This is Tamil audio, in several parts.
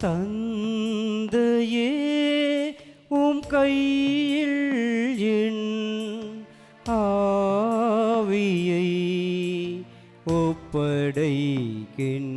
தந்தையே உம் கையில் என் ஆவியை ஒப்படைக்கின்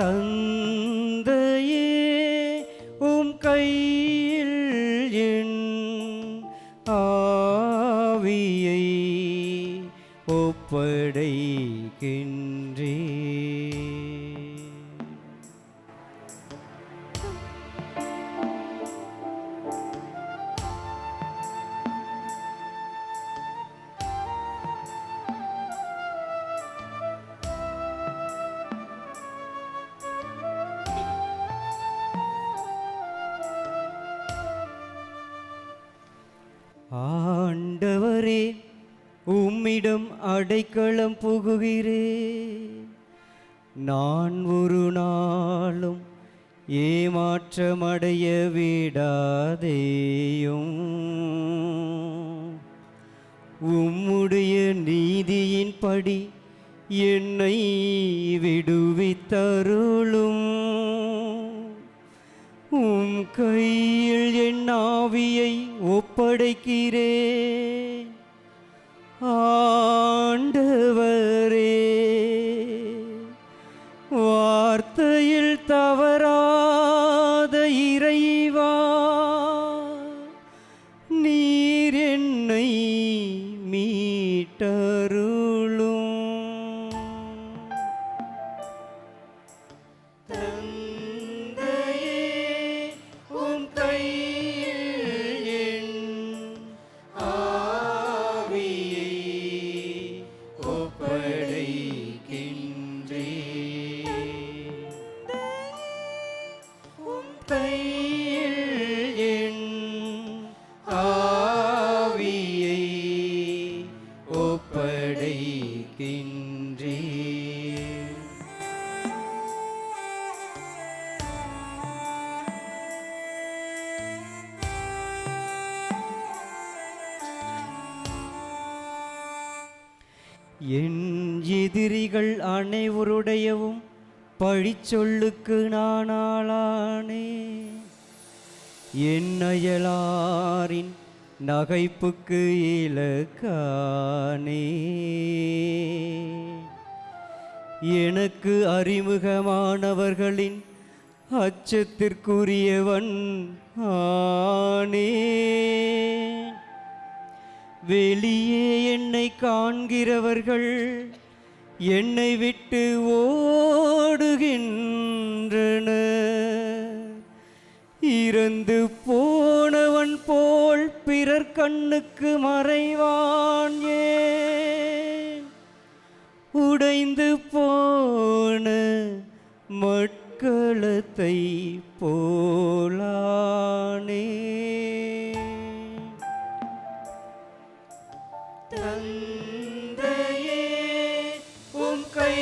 தந்தையே உம் கையில் என் ஆவியை ஒப்படைக்கின் அடைக்கலம் புகுகிறே. நான் ஒரு நாளும் ஏமாற்றமடைய விடாதேயும். உம்முடைய நீதியின்படி என்னை விடுவித்தருளும். உம் கையில் என் ஆவியை ஒப்படைக்கிறேன். ஆண்டவரே. என் எதிரிகள் அனைவருடையவும் பழிச்சொல்லுக்கு நான் ஆளானே என் அயலாரின் நகைப்புக்கு இலக்கானே. எனக்கு அறிமுகமானவர்களின் அச்சத்திற்குரியவன் ஆனே. வெளியே காண்கிறவர்கள் என்னை விட்டு ஓடுகின்றனர் இறந்து போனவன் போல் பிறர் கண்ணுக்கு மறைவான் ஏன்? உடைந்து போன மட்களத்தை போலானே. தந்தையே உம் கை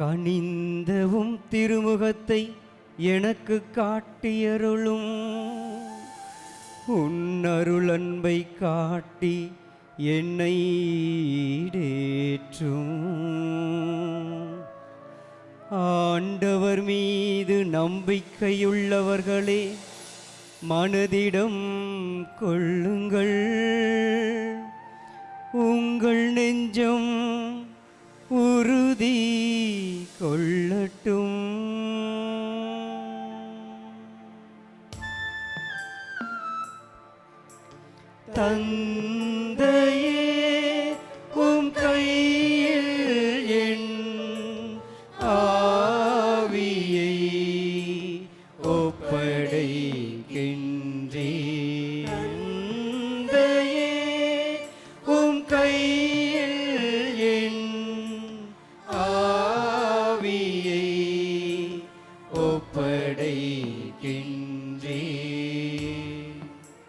கனிந்தவும் திருமுகத்தை எனக்கு காட்டியருளும். உன்னருள் அன்பை காட்டி என்னை ஈடேற்றும். ஆண்டவர் மீது நம்பிக்கையுள்ளவர்களே மனதிடம் கொள்ளு. தந்தையே